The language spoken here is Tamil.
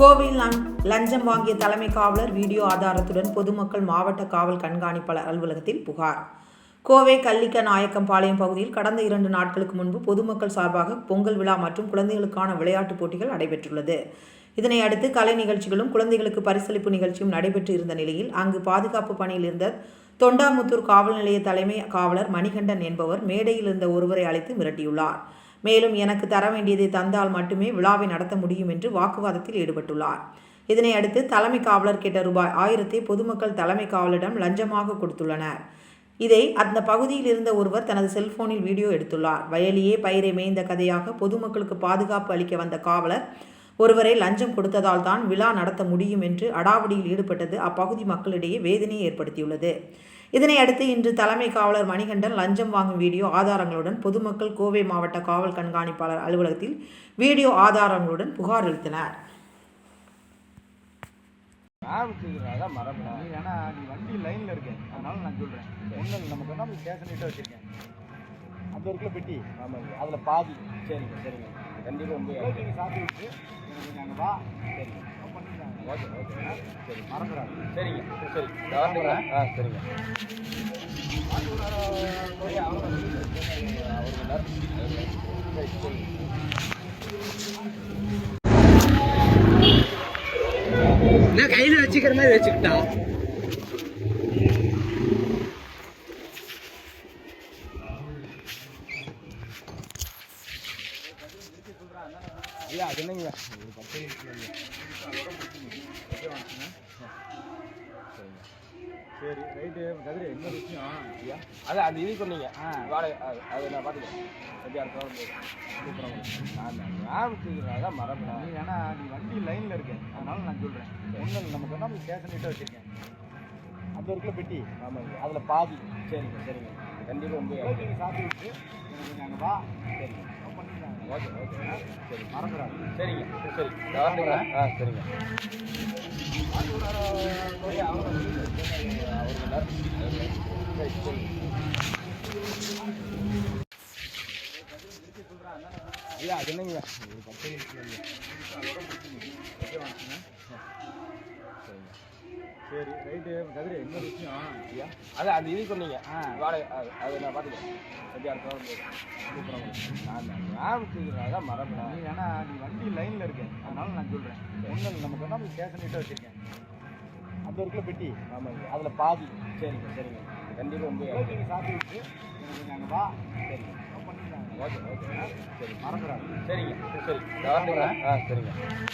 கோவையில் லஞ்சம் வாங்கிய தலைமை காவலர் வீடியோ ஆதாரத்துடன் பொதுமக்கள் மாவட்ட காவல் கண்காணிப்பாளர் அலுவலகத்தில் புகார். கோவை கல்லிக்க நாயக்கம்பாளையம் பகுதியில் கடந்த இரண்டு நாட்களுக்கு முன்பு பொதுமக்கள் சார்பாக பொங்கல் விழா மற்றும் குழந்தைகளுக்கான விளையாட்டுப் போட்டிகள் நடைபெற்றுள்ளது. இதனை அடுத்து கலை நிகழ்ச்சிகளும் குழந்தைகளுக்கு பரிசளிப்பு நிகழ்ச்சியும் நடைபெற்று இருந்த நிலையில் அங்கு பாதுகாப்பு பணியில் இருந்த தொண்டாமுத்தூர் காவல் நிலைய தலைமை காவலர் மணிகண்டன் என்பவர் மேடையில் இருந்த ஒருவரை அழைத்து மிரட்டியுள்ளார். மேலும் எனக்கு தர வேண்டியதை தந்தால் மட்டுமே விழாவை நடத்த முடியும் என்று வாக்குவாதத்தில் ஈடுபட்டுள்ளார். இதனை அடுத்து தலைமை காவலர் கேட்ட ரூபாய் ஆயிரத்தை பொதுமக்கள் தலைமை காவலரிடம் லஞ்சமாக கொடுத்துள்ளனர். இதை அந்த பகுதியில் இருந்த ஒருவர் தனது செல்போனில் வீடியோ எடுத்துள்ளார். வயலியே பயிரை மேய்ந்த கதையாக பொதுமக்களுக்கு பாதுகாப்பு அளிக்க வந்த காவலர் ஒருவரை லஞ்சம் கொடுத்ததால் தான் விழா நடத்த முடியும் என்று அடாவடியில் ஈடுபட்டது அப்பகுதி மக்களிடையே வேதனையை ஏற்படுத்தியுள்ளது. இதனை அடுத்து இன்று தலைமை காவலர் மணிகண்டன் லஞ்சம் வாங்கும் வீடியோ ஆதாரங்களுடன் பொதுமக்கள் கோவை மாவட்ட காவல் கண்காணிப்பாளர் அலுவலகத்தில் வீடியோ ஆதாரங்களுடன் புகார் அளித்தனர். மரபு நீ ஏன்னா நீ வண்டி லைன்ல இருக்கேன். அதனால நான் சொல்றேன். ஒண்ணு நமக்கு என்ன ஸ்டேஷன் கிட்ட வச்சிருக்கேன். அந்த ஒரு கிலோ பெட்டி ஆமாங்க. அதுல பாதி. சரிங்க சரிங்க. கண்டிப்பாக வந்து சாப்பிட்டு எனக்கு அங்க வா. சரிங்க. Okay okay. சரி மறந்துடாது சரிங்க. சரி ஆ சரிங்க. சரி சரி நான் கையில வச்சுக்கிற மாதிரி வச்சுக்கிட்டா ஐயா அது என்னங்க? ஒரு பத்து நிமிஷம் சரி ரைட்டு. கதிரி என்ன விஷயம். ஐயா. அது அந்த இது சொன்னீங்க. ஆ. வாடகை அது அது நான் பார்த்துக்கிறேன். எப்படி அடுத்த வாரம் போதும் சூப்பராக ஆரம்பிச்சதுனால தான் மரபு நீ ஏன்னா நீ வண்டி லைன்ல இருக்க. அதனால நான் சொல்றேன். ஒண்ணு நமக்கு என்ன ஸ்டேஷன் கிட்ட வச்சிருக்கேன். அந்த ஒரு கிலோ பெட்டி ஆமாங்க அதுல பாதி. சரிங்க சரிங்க. கண்டிப்பாக வந்து கிலோ நீங்க சாப்பிட்டு விட்டு எனக்கு கொஞ்சம் அங்க வா. சரிங்க சரிங்க சரி நான் வரட்டுங்களா ஆ சரிங்க சரி சரி ஐயா அது என்னங்க ஒரு பத்து சரி ரைட்டு. கதிரி என்ன விஷயம்? ஐயா. அது அந்த இது சொன்னீங்க. ஆ. வாடகை அது நான் பார்த்துக்கிறேன். எப்படி அடுத்த வாரம் போதும் சூப்பராக ஆரம்பிச்சதுனால தான் மரபு நீ ஏன்னா நீ வண்டி லைன்ல இருக்க. அதனால நான் சொல்றேன். ஒண்ணு நமக்கு என்ன ஸ்டேஷன் கிட்ட வச்சிருக்கேன். அந்த ஒரு கிலோ பெட்டி. ஆமாங்க அதுல பாதி. சரிங்க சரிங்க. கண்டிப்பாக வந்து கிலோ நீங்க சாப்பிட்டு எனக்கு அங்க வா. சரிங்க நான் பண்ணிக்கலாம் ஓகே ஓகே சரி மறந்துடாது. சரிங்க சரி நான் ஆ சரிங்க.